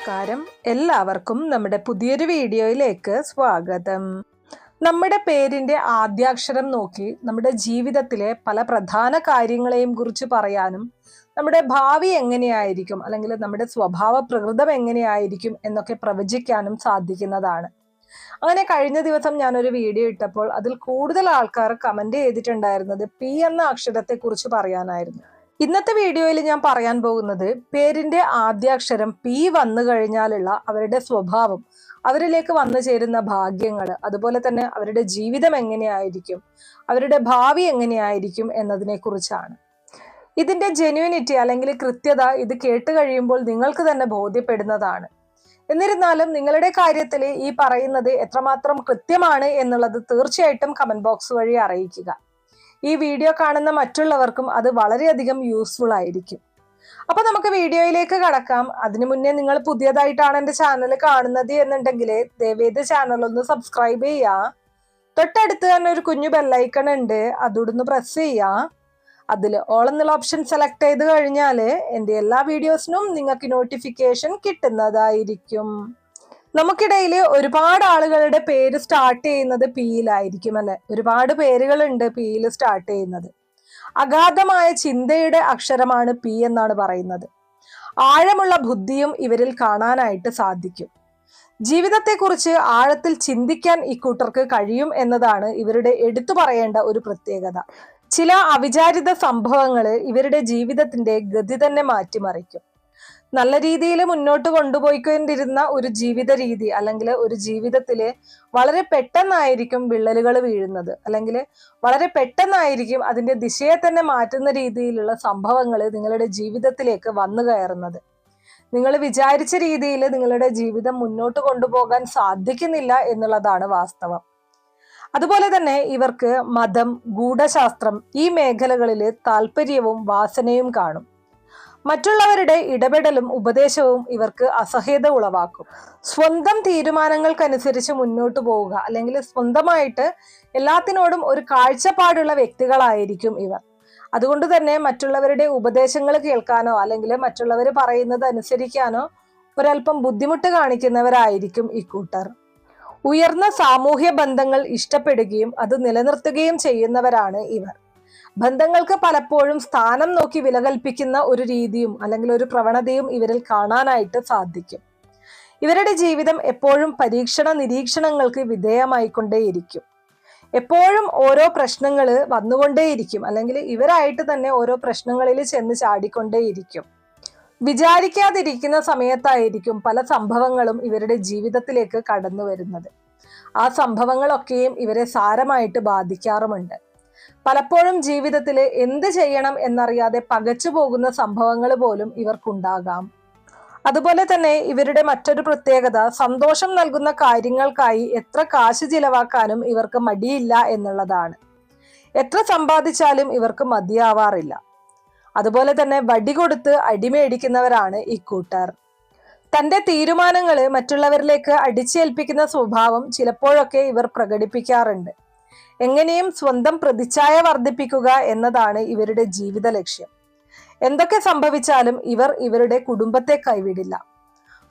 നമസ്കാരം. എല്ലാവർക്കും നമ്മുടെ പുതിയൊരു വീഡിയോയിലേക്ക് സ്വാഗതം. നമ്മുടെ പേരിന്റെ ആദ്യാക്ഷരം നോക്കി നമ്മുടെ ജീവിതത്തിലെ പല പ്രധാന കാര്യങ്ങളെയും കുറിച്ച് പറയാനും നമ്മുടെ ഭാവി എങ്ങനെയായിരിക്കും അല്ലെങ്കിൽ നമ്മുടെ സ്വഭാവ പ്രകൃതം എങ്ങനെയായിരിക്കും എന്നൊക്കെ പ്രവചിക്കാനും സാധിക്കുന്നതാണ്. അങ്ങനെ കഴിഞ്ഞ ദിവസം ഞാനൊരു വീഡിയോ ഇട്ടപ്പോൾ അതിൽ കൂടുതൽ ആൾക്കാർ കമന്റ് ചെയ്തിട്ടുണ്ടായിരുന്നത് പി എന്ന അക്ഷരത്തെ കുറിച്ച് പറയാനായിരുന്നു. ഇന്നത്തെ വീഡിയോയിൽ ഞാൻ പറയാൻ പോകുന്നത് പേരിന്റെ ആദ്യാക്ഷരം പി വന്നു കഴിഞ്ഞാലുള്ള അവരുടെ സ്വഭാവം അവരിലേക്ക് വന്നു ചേരുന്ന ഭാഗ്യങ്ങൾ അതുപോലെ തന്നെ അവരുടെ ജീവിതം എങ്ങനെയായിരിക്കും അവരുടെ ഭാവി എങ്ങനെയായിരിക്കും എന്നതിനെ കുറിച്ചാണ് ഇതിന്റെ ജെന്യൂനിറ്റി അല്ലെങ്കിൽ കൃത്യത ഇത് കേട്ട് കഴിയുമ്പോൾ നിങ്ങൾക്ക് തന്നെ ബോധ്യപ്പെടുന്നതാണ്. എന്നിരുന്നാലും നിങ്ങളുടെ കാര്യത്തിൽ ഈ പറയുന്നത് എത്രമാത്രം കൃത്യമാണ് എന്നുള്ളത് തീർച്ചയായിട്ടും കമന്റ് ബോക്സ് വഴി അറിയിക്കുക. ഈ വീഡിയോ കാണുന്ന മറ്റുള്ളവർക്കും അത് വളരെയധികം യൂസ്ഫുൾ ആയിരിക്കും. അപ്പൊ നമുക്ക് വീഡിയോയിലേക്ക് കടക്കാം. അതിനു മുന്നേ നിങ്ങൾ പുതിയതായിട്ടാണ് എന്റെ ചാനൽ കാണുന്നത് എന്നുണ്ടെങ്കിൽ ദയവേത് ചാനൽ ഒന്ന് സബ്സ്ക്രൈബ് ചെയ്യാം. തൊട്ടടുത്ത് തന്നെ ഒരു കുഞ്ഞു ബെല്ലൈക്കൺ ഉണ്ട്. അതോടൊന്ന് പ്രസ് ചെയ്യാം. അതിൽ ഓൾ എന്നുള്ള ഓപ്ഷൻ സെലക്ട് ചെയ്ത് കഴിഞ്ഞാൽ എന്റെ എല്ലാ വീഡിയോസിനും നിങ്ങൾക്ക് നോട്ടിഫിക്കേഷൻ കിട്ടുന്നതായിരിക്കും. നമുക്കിടയിൽ ഒരുപാട് ആളുകളുടെ പേര് സ്റ്റാർട്ട് ചെയ്യുന്നത് പിയിലായിരിക്കും അല്ലെ? ഒരുപാട് പേരുകളുണ്ട് പിയിൽ സ്റ്റാർട്ട് ചെയ്യുന്നത്. അഗാധമായ ചിന്തയുടെ അക്ഷരമാണ് പി എന്നാണ് പറയുന്നത്. ആഴമുള്ള ബുദ്ധിയും ഇവരിൽ കാണാനായിട്ട് സാധിക്കും. ജീവിതത്തെക്കുറിച്ച് ആഴത്തിൽ ചിന്തിക്കാൻ ഇക്കൂട്ടർക്ക് കഴിയും എന്നതാണ് ഇവരുടെ എടുത്തു പറയേണ്ട ഒരു പ്രത്യേകത. ചില അവിചാരിത സംഭവങ്ങൾ ഇവരുടെ ജീവിതത്തിന്റെ ഗതി തന്നെ മാറ്റിമറിക്കും. നല്ല രീതിയിൽ മുന്നോട്ട് കൊണ്ടുപോയിക്കൊണ്ടിരുന്ന ഒരു ജീവിത രീതി അല്ലെങ്കിൽ ഒരു ജീവിതത്തിൽ വളരെ പെട്ടെന്നായിരിക്കും വിള്ളലുകൾ വീഴുന്നത്. അല്ലെങ്കിൽ വളരെ പെട്ടെന്നായിരിക്കും അതിന്റെ ദിശയെ തന്നെ മാറ്റുന്ന രീതിയിലുള്ള സംഭവങ്ങൾ നിങ്ങളുടെ ജീവിതത്തിലേക്ക് വന്നു കയറുന്നത്. നിങ്ങൾ വിചാരിച്ച രീതിയിൽ നിങ്ങളുടെ ജീവിതം മുന്നോട്ട് കൊണ്ടുപോകാൻ സാധിക്കുന്നില്ല എന്നുള്ളതാണ് വാസ്തവം. അതുപോലെ തന്നെ ഇവർക്ക് മതം ഗൂഢശാസ്ത്രം ഈ മേഖലകളിൽ താല്പര്യവും വാസനയും കാണും. മറ്റുള്ളവരുടെ ഇടപെടലും ഉപദേശവും ഇവർക്ക് അസഹ്യത ഉളവാക്കും. സ്വന്തം തീരുമാനങ്ങൾക്കനുസരിച്ച് മുന്നോട്ട് പോവുക അല്ലെങ്കിൽ സ്വന്തമായിട്ട് എല്ലാത്തിനോടും ഒരു കാഴ്ചപ്പാടുള്ള വ്യക്തികളായിരിക്കും ഇവർ. അതുകൊണ്ട് തന്നെ മറ്റുള്ളവരുടെ ഉപദേശങ്ങൾ കേൾക്കാനോ അല്ലെങ്കിൽ മറ്റുള്ളവർ പറയുന്നത് അനുസരിക്കാനോ ഒരല്പം ബുദ്ധിമുട്ട് കാണിക്കുന്നവരായിരിക്കും ഇക്കൂട്ടർ ഉയർന്ന സാമൂഹ്യ ബന്ധങ്ങൾ ഇഷ്ടപ്പെടുകയും അത് നിലനിർത്തുകയും ചെയ്യുന്നവരാണ് ഇവർ. ബന്ധങ്ങൾക്ക് പലപ്പോഴും സ്ഥാനം നോക്കി വില കൽപ്പിക്കുന്ന ഒരു രീതിയും അല്ലെങ്കിൽ ഒരു പ്രവണതയും ഇവരിൽ കാണാനായിട്ട് സാധിക്കും. ഇവരുടെ ജീവിതം എപ്പോഴും പരീക്ഷണ നിരീക്ഷണങ്ങൾക്ക് വിധേയമായിക്കൊണ്ടേയിരിക്കും. എപ്പോഴും ഓരോ പ്രശ്നങ്ങൾ വന്നുകൊണ്ടേയിരിക്കും അല്ലെങ്കിൽ ഇവരായിട്ട് തന്നെ ഓരോ പ്രശ്നങ്ങളിൽ ചെന്ന് ചാടിക്കൊണ്ടേയിരിക്കും. വിചാരിക്കാതിരിക്കുന്ന സമയത്തായിരിക്കും പല സംഭവങ്ങളും ഇവരുടെ ജീവിതത്തിലേക്ക് കടന്നു വരുന്നത് ആ സംഭവങ്ങളൊക്കെയും ഇവരെ സാരമായിട്ട് ബാധിക്കാറുമുണ്ട്. പലപ്പോഴും ജീവിതത്തിൽ എന്ത് ചെയ്യണം എന്നറിയാതെ പകച്ചു പോകുന്ന സംഭവങ്ങൾ പോലും ഇവർക്കുണ്ടാകാം. അതുപോലെ തന്നെ ഇവരുടെ മറ്റൊരു പ്രത്യേകത സന്തോഷം നൽകുന്ന കാര്യങ്ങൾക്കായി എത്ര കാശ് ചിലവാക്കാനും ഇവർക്ക് മടിയില്ല എന്നുള്ളതാണ്. എത്ര സമ്പാദിച്ചാലും ഇവർക്ക് മതിയാവാറില്ല. അതുപോലെ തന്നെ വടി കൊടുത്ത് അടിമേടിക്കുന്നവരാണ് ഇക്കൂട്ടർ തന്റെ തീരുമാനങ്ങൾ മറ്റുള്ളവരിലേക്ക് അടിച്ചേൽപ്പിക്കുന്ന സ്വഭാവം ചിലപ്പോഴൊക്കെ ഇവർ പ്രകടിപ്പിക്കാറുണ്ട്. എങ്ങനെയും സ്വന്തം പ്രതിച്ഛായ വർദ്ധിപ്പിക്കുക എന്നതാണ് ഇവരുടെ ജീവിത ലക്ഷ്യം. എന്തൊക്കെ സംഭവിച്ചാലും ഇവർ ഇവരുടെ കുടുംബത്തെ കൈവിടില്ല.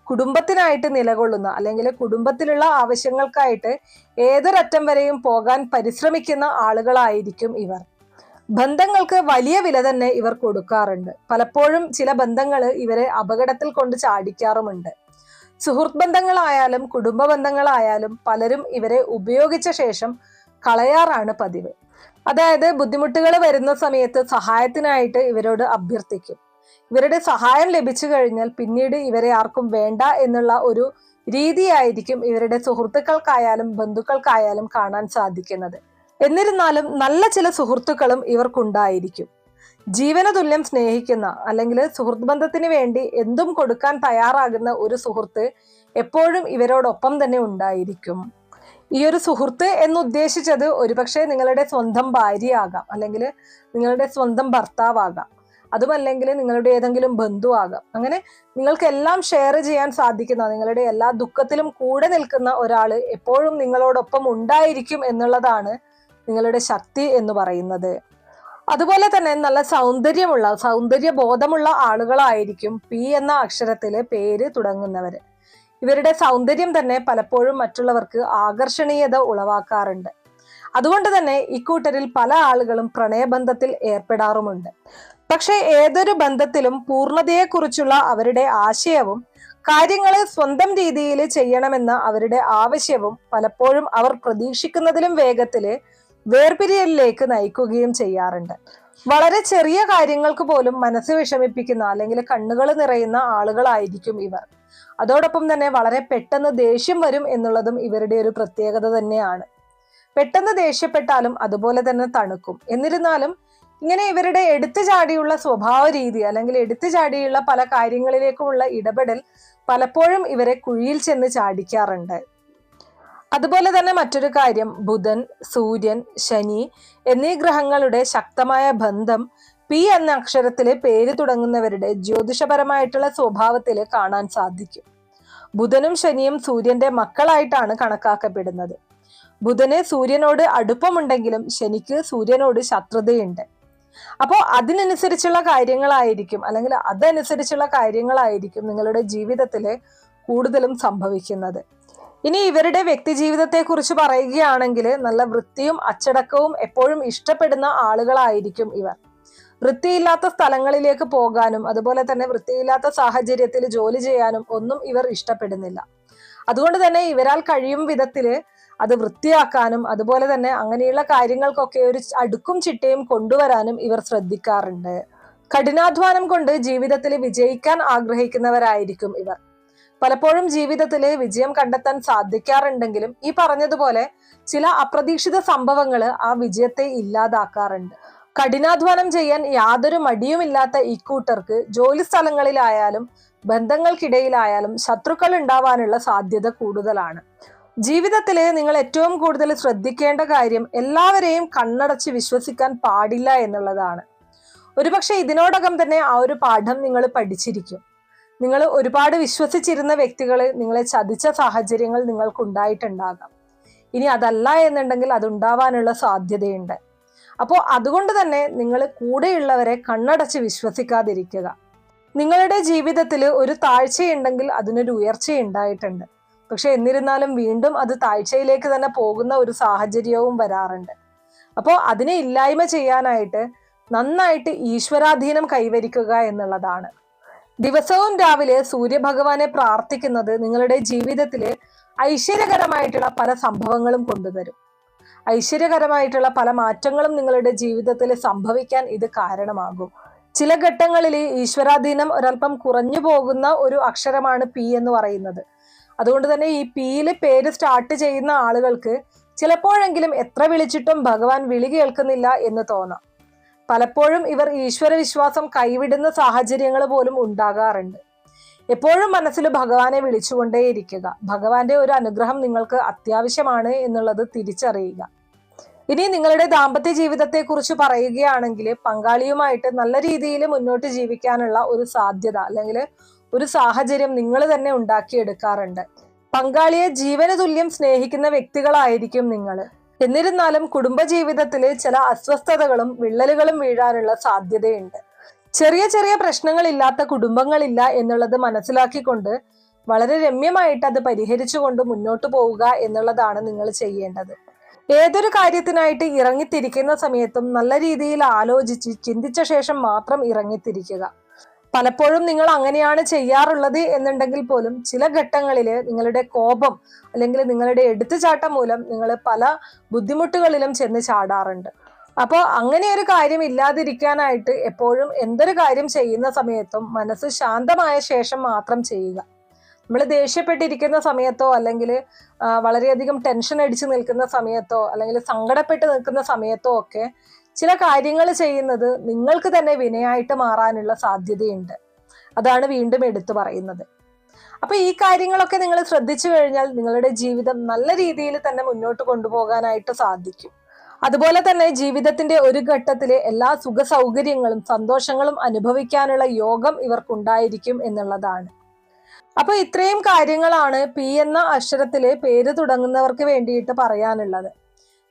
കുടുംബത്തിനായിട്ട് നിലകൊള്ളുന്ന അല്ലെങ്കിൽ കുടുംബത്തിലുള്ള ആവശ്യങ്ങൾക്കായിട്ട് ഏതൊരറ്റം വരെയും പോകാൻ പരിശ്രമിക്കുന്ന ആളുകളായിരിക്കും ഇവർ. ബന്ധങ്ങൾക്ക് വലിയ വില തന്നെ ഇവർ കൊടുക്കാറുണ്ട്. പലപ്പോഴും ചില ബന്ധങ്ങൾ ഇവരെ അപകടത്തിൽ കൊണ്ട് ചാടിക്കാറുമുണ്ട്. സുഹൃത്ത് ബന്ധങ്ങളായാലും കുടുംബ ബന്ധങ്ങളായാലും പലരും ഇവരെ ഉപയോഗിച്ച ശേഷം കളയാറാണ് പതിവ്. അതായത് ബുദ്ധിമുട്ടുകൾ വരുന്ന സമയത്ത് സഹായത്തിനായിട്ട് ഇവരോട് അഭ്യർത്ഥിക്കും. ഇവരുടെ സഹായം ലഭിച്ചു കഴിഞ്ഞാൽ പിന്നീട് ഇവരെ ആർക്കും വേണ്ട എന്നുള്ള ഒരു രീതിയായിരിക്കും ഇവരുടെ സുഹൃത്തുക്കൾക്കായാലും ബന്ധുക്കൾക്കായാലും കാണാൻ സാധിക്കുന്നത്. എന്നിരുന്നാലും നല്ല ചില സുഹൃത്തുക്കളും ഇവർക്കുണ്ടായിരിക്കും. ജീവന തുല്യം സ്നേഹിക്കുന്ന അല്ലെങ്കിൽ സുഹൃത്ത് ബന്ധത്തിന് വേണ്ടി എന്തും കൊടുക്കാൻ തയ്യാറാകുന്ന ഒരു സുഹൃത്ത് എപ്പോഴും ഇവരോടൊപ്പം തന്നെ ഉണ്ടായിരിക്കും. ഈ ഒരു സുഹൃത്ത് എന്നുദ്ദേശിച്ചത് ഒരുപക്ഷെ നിങ്ങളുടെ സ്വന്തം ഭാര്യ ആകാം അല്ലെങ്കിൽ നിങ്ങളുടെ സ്വന്തം ഭർത്താവാകാം. അതുമല്ലെങ്കിൽ നിങ്ങളുടെ ഏതെങ്കിലും ബന്ധുവാകാം. അങ്ങനെ നിങ്ങൾക്ക് എല്ലാം ഷെയർ ചെയ്യാൻ സാധിക്കുന്ന നിങ്ങളുടെ എല്ലാ ദുഃഖത്തിലും കൂടെ നിൽക്കുന്ന ഒരാൾ എപ്പോഴും നിങ്ങളോടൊപ്പം ഉണ്ടായിരിക്കും എന്നുള്ളതാണ് നിങ്ങളുടെ ശക്തി എന്ന് പറയുന്നത്. അതുപോലെ തന്നെ നല്ല സൗന്ദര്യമുള്ള സൗന്ദര്യ ബോധമുള്ള ആളുകളായിരിക്കും പി എന്ന അക്ഷരത്തിലെ പേര് തുടങ്ങുന്നവര്. ഇവരുടെ സൗന്ദര്യം തന്നെ പലപ്പോഴും മറ്റുള്ളവർക്ക് ആകർഷണീയത ഉളവാക്കാറുണ്ട്. അതുകൊണ്ട് തന്നെ ഇക്കൂട്ടരിൽ പല ആളുകളും പ്രണയബന്ധത്തിൽ ഏർപ്പെടാറുമുണ്ട്. പക്ഷെ ഏതൊരു ബന്ധത്തിലും പൂർണതയെക്കുറിച്ചുള്ള അവരുടെ ആശയവും കാര്യങ്ങളെ സ്വന്തം രീതിയിൽ ചെയ്യണമെന്ന അവരുടെ ആവശ്യവും പലപ്പോഴും അവർ പ്രതീക്ഷിക്കുന്നതിലും വേഗത്തിൽ വേർപിരിയലിലേക്ക് നയിക്കുകയും ചെയ്യാറുണ്ട്. വളരെ ചെറിയ കാര്യങ്ങൾക്ക് പോലും മനസ്സ് വിഷമിപ്പിക്കുന്ന അല്ലെങ്കിൽ കണ്ണുകൾ നിറയുന്ന ആളുകളായിരിക്കും ഇവർ. അതോടൊപ്പം തന്നെ വളരെ പെട്ടെന്ന് ദേഷ്യം വരും എന്നുള്ളതും ഇവരുടെ ഒരു പ്രത്യേകത തന്നെയാണ്. പെട്ടെന്ന് ദേഷ്യപ്പെട്ടാലും അതുപോലെ തന്നെ തണുക്കും. എന്നിരുന്നാലും ഇങ്ങനെ ഇവരുടെ എടുത്തു ചാടിയുള്ള സ്വഭാവ രീതി അല്ലെങ്കിൽ എടുത്തു ചാടിയുള്ള പല കാര്യങ്ങളിലേക്കുമുള്ള ഇടപെടൽ പലപ്പോഴും ഇവരെ കുഴിയിൽ ചെന്ന് ചാടിക്കാറുണ്ട്. അതുപോലെ തന്നെ മറ്റൊരു കാര്യം ബുധൻ സൂര്യൻ ശനി എന്നീ ഗ്രഹങ്ങളുടെ ശക്തമായ ബന്ധം പി എന്ന അക്ഷരത്തിലെ പേര് തുടങ്ങുന്നവരുടെ ജ്യോതിഷപരമായിട്ടുള്ള സ്വഭാവത്തിൽ കാണാൻ സാധിക്കും. ബുധനും ശനിയും സൂര്യന്റെ മക്കളായിട്ടാണ് കണക്കാക്കപ്പെടുന്നത്. ബുധന് സൂര്യനോട് അടുപ്പമുണ്ടെങ്കിലും ശനിക്ക് സൂര്യനോട് ശത്രുതയുണ്ട്. അപ്പോൾ അതിനനുസരിച്ചുള്ള കാര്യങ്ങളായിരിക്കും അല്ലെങ്കിൽ അതനുസരിച്ചുള്ള കാര്യങ്ങളായിരിക്കും നിങ്ങളുടെ ജീവിതത്തിൽ കൂടുതലും സംഭവിക്കുന്നത്. ഇനി ഇവരുടെ വ്യക്തി ജീവിതത്തെ കുറിച്ച് പറയുകയാണെങ്കിൽ നല്ല വൃത്തിയും അച്ചടക്കവും എപ്പോഴും ഇഷ്ടപ്പെടുന്ന ആളുകളായിരിക്കും ഇവർ. വൃത്തിയില്ലാത്ത സ്ഥലങ്ങളിലേക്ക് പോകാനും അതുപോലെ തന്നെ വൃത്തിയില്ലാത്ത സാഹചര്യത്തിൽ ജോലി ചെയ്യാനും ഒന്നും ഇവർ ഇഷ്ടപ്പെടുന്നില്ല. അതുകൊണ്ട് തന്നെ ഇവരാൽ കഴിയും വിധത്തിൽ അത് വൃത്തിയാക്കാനും അതുപോലെ തന്നെ അങ്ങനെയുള്ള കാര്യങ്ങൾക്കൊക്കെ ഒരു അടുക്കും ചിട്ടയും കൊണ്ടുവരാനും ഇവർ ശ്രദ്ധിക്കാറുണ്ട്. കഠിനാധ്വാനം കൊണ്ട് ജീവിതത്തിൽ വിജയിക്കാൻ ആഗ്രഹിക്കുന്നവരായിരിക്കും ഇവർ. പലപ്പോഴും ജീവിതത്തിൽ വിജയം കണ്ടെത്താൻ സാധിക്കാറുണ്ടെങ്കിലും ഈ പറഞ്ഞതുപോലെ ചില അപ്രതീക്ഷിത സംഭവങ്ങൾ ആ വിജയത്തെ ഇല്ലാതാക്കാറുണ്ട്. കഠിനാധ്വാനം ചെയ്യാൻ യാതൊരു മടിയുമില്ലാത്ത ഇക്കൂട്ടർക്ക് ജോലി സ്ഥലങ്ങളിലായാലും ബന്ധങ്ങൾക്കിടയിലായാലും ശത്രുക്കൾ ഉണ്ടാവാനുള്ള സാധ്യത കൂടുതലാണ്. ജീവിതത്തിലെ നിങ്ങൾ ഏറ്റവും കൂടുതൽ ശ്രദ്ധിക്കേണ്ട കാര്യം എല്ലാവരെയും കണ്ണടച്ച് വിശ്വസിക്കാൻ പാടില്ല എന്നുള്ളതാണ്. ഒരുപക്ഷെ ഇതിനോടകം തന്നെ ആ ഒരു പാഠം നിങ്ങൾ പഠിച്ചിരിക്കും. നിങ്ങൾ ഒരുപാട് വിശ്വസിച്ചിരുന്ന വ്യക്തികൾ നിങ്ങളെ ചതിച്ച സാഹചര്യങ്ങൾ നിങ്ങൾക്കുണ്ടായിട്ടുണ്ടാകാം. ഇനി അതല്ല എന്നുണ്ടെങ്കിൽ അതുണ്ടാവാനുള്ള സാധ്യതയുണ്ട്. അപ്പോൾ അതുകൊണ്ട് തന്നെ നിങ്ങൾ കൂടെയുള്ളവരെ കണ്ണടച്ച് വിശ്വസിക്കാതിരിക്കുക. നിങ്ങളുടെ ജീവിതത്തിൽ ഒരു താഴ്ചയുണ്ടെങ്കിൽ അതിനൊരു ഉയർച്ച ഉണ്ടായിട്ടുണ്ട് പക്ഷെ എന്നിരുന്നാലും വീണ്ടും അത് താഴ്ചയിലേക്ക് തന്നെ പോകുന്ന ഒരു സാഹചര്യവും വരാറുണ്ട്. അപ്പോൾ അതിനെ ഇല്ലായ്മ ചെയ്യാനായിട്ട് നന്നായിട്ട് ഈശ്വരാധീനം കൈവരിക്കുക എന്നുള്ളതാണ്. ദിവസവും രാവിലെ സൂര്യഭഗവാനെ പ്രാർത്ഥിക്കുന്നത് നിങ്ങളുടെ ജീവിതത്തിൽ ഐശ്വര്യകരമായിട്ടുള്ള പല സംഭവങ്ങളും കൊണ്ടുതരും ഐശ്വര്യകരമായിട്ടുള്ള പല മാറ്റങ്ങളും നിങ്ങളുടെ ജീവിതത്തിൽ സംഭവിക്കാൻ ഇത് കാരണമാകും. ചില ഘട്ടങ്ങളിൽ ഈശ്വരാധീനം ഒരല്പം കുറഞ്ഞു പോകുന്ന ഒരു അക്ഷരമാണ് പി എന്ന് പറയുന്നത്. അതുകൊണ്ട് തന്നെ ഈ പിയിൽ പേര് സ്റ്റാർട്ട് ചെയ്യുന്ന ആളുകൾക്ക് ചിലപ്പോഴെങ്കിലും എത്ര വിളിച്ചിട്ടും ഭഗവാൻ വിളി കേൾക്കുന്നില്ല എന്ന് തോന്നാം. പലപ്പോഴും ഇവർ ഈശ്വര വിശ്വാസം കൈവിടുന്ന സാഹചര്യങ്ങൾ പോലും ഉണ്ടാകാറുണ്ട്. എപ്പോഴും മനസ്സിൽ ഭഗവാനെ വിളിച്ചുകൊണ്ടേയിരിക്കുക. ഭഗവാന്റെ ഒരു അനുഗ്രഹം നിങ്ങൾക്ക് അത്യാവശ്യമാണ് എന്നുള്ളത് തിരിച്ചറിയുക. ഇനി നിങ്ങളുടെ ദാമ്പത്യ ജീവിതത്തെ കുറിച്ച് പറയുകയാണെങ്കിൽ പങ്കാളിയുമായിട്ട് നല്ല രീതിയിൽ മുന്നോട്ട് ജീവിക്കാനുള്ള ഒരു സാധ്യത അല്ലെങ്കിൽ ഒരു സാഹചര്യം നിങ്ങൾ തന്നെ ഉണ്ടാക്കിയെടുക്കാറുണ്ട്. പങ്കാളിയെ ജീവന തുല്യം സ്നേഹിക്കുന്ന വ്യക്തികളായിരിക്കും നിങ്ങൾ. എന്നിരുന്നാലും കുടുംബജീവിതത്തിൽ ചില അസ്വസ്ഥതകളും വിള്ളലുകളും വീഴാനുള്ള സാധ്യതയുണ്ട്. ചെറിയ ചെറിയ പ്രശ്നങ്ങളില്ലാത്ത കുടുംബങ്ങളില്ല എന്നുള്ളത് മനസ്സിലാക്കിക്കൊണ്ട് വളരെ രമ്യമായിട്ട് അത് പരിഹരിച്ചുകൊണ്ട് മുന്നോട്ട് പോവുക എന്നുള്ളതാണ് നിങ്ങൾ ചെയ്യേണ്ടത്. ഏതൊരു കാര്യത്തിനായിട്ട് ഇറങ്ങിത്തിരിക്കുന്ന സമയത്തും നല്ല രീതിയിൽ ആലോചിച്ച് ചിന്തിച്ച ശേഷം മാത്രം ഇറങ്ങിത്തിരിക്കുക. പലപ്പോഴും നിങ്ങൾ അങ്ങനെയാണ് ചെയ്യാറുള്ളത് എന്നുണ്ടെങ്കിൽ പോലും ചില ഘട്ടങ്ങളിൽ നിങ്ങളുടെ കോപം അല്ലെങ്കിൽ നിങ്ങളുടെ എടുത്തുചാട്ടം മൂലം നിങ്ങൾ പല ബുദ്ധിമുട്ടുകളിലും ചെന്ന് ചാടാറുണ്ട്. അപ്പോൾ അങ്ങനെ ഒരു കാര്യം ഇല്ലാതിരിക്കാനായിട്ട് എപ്പോഴും എന്തൊരു കാര്യം ചെയ്യുന്ന സമയത്തും മനസ്സ് ശാന്തമായ ശേഷം മാത്രം ചെയ്യുക. നമ്മൾ ദേഷ്യപ്പെട്ടിരിക്കുന്ന സമയത്തോ അല്ലെങ്കിൽ വളരെയധികം ടെൻഷൻ അടിച്ചു നിൽക്കുന്ന സമയത്തോ അല്ലെങ്കിൽ സങ്കടപ്പെട്ട് നിൽക്കുന്ന സമയത്തോ ഒക്കെ ചില കാര്യങ്ങൾ ചെയ്യുന്നത് നിങ്ങൾക്ക് തന്നെ വിനയായിട്ട് മാറാനുള്ള സാധ്യതയുണ്ട്. അതാണ് വീണ്ടും എടുത്തു പറയുന്നത്. അപ്പൊ ഈ കാര്യങ്ങളൊക്കെ നിങ്ങൾ ശ്രദ്ധിച്ചു കഴിഞ്ഞാൽ നിങ്ങളുടെ ജീവിതം നല്ല രീതിയിൽ തന്നെ മുന്നോട്ട് കൊണ്ടുപോകാനായിട്ട് സാധിക്കും. അതുപോലെ തന്നെ ജീവിതത്തിന്റെ ഒരു ഘട്ടത്തിലെ എല്ലാ സുഖ സൗകര്യങ്ങളും സന്തോഷങ്ങളും അനുഭവിക്കാനുള്ള യോഗം ഇവർക്കുണ്ടായിരിക്കും എന്നുള്ളതാണ്. അപ്പൊ ഇത്രയും കാര്യങ്ങളാണ് പി എന്ന അക്ഷരത്തിൽ പേര് തുടങ്ങുന്നവർക്ക് വേണ്ടിയിട്ട് പറയാനുള്ളത്.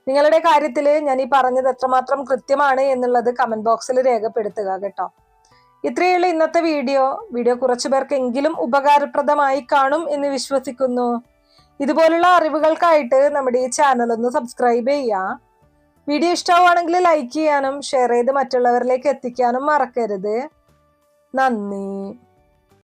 നിങ്ങളുടെ കാര്യത്തിൽ ഞാൻ ഈ പറഞ്ഞത് എത്രമാത്രം കൃത്യമാണ് എന്നുള്ളത് കമന്റ് ബോക്സിൽ രേഖപ്പെടുത്തുക കേട്ടോ. ഇത്രയുള്ള ഇന്നത്തെ വീഡിയോ. വീഡിയോ കുറച്ചു പേർക്കെങ്കിലും ഉപകാരപ്രദമായി കാണും എന്ന് വിശ്വസിക്കുന്നു. ഇതുപോലുള്ള അറിവുകൾക്കായിട്ട് നമ്മുടെ ഈ ചാനൽ ഒന്ന് സബ്സ്ക്രൈബ് ചെയ്യുക. വീഡിയോ ഇഷ്ടമാണെങ്കിൽ ലൈക്ക് ചെയ്യാനും ഷെയർ ചെയ്ത് മറ്റുള്ളവരിലേക്ക് എത്തിക്കാനും മറക്കരുത്. നന്ദി.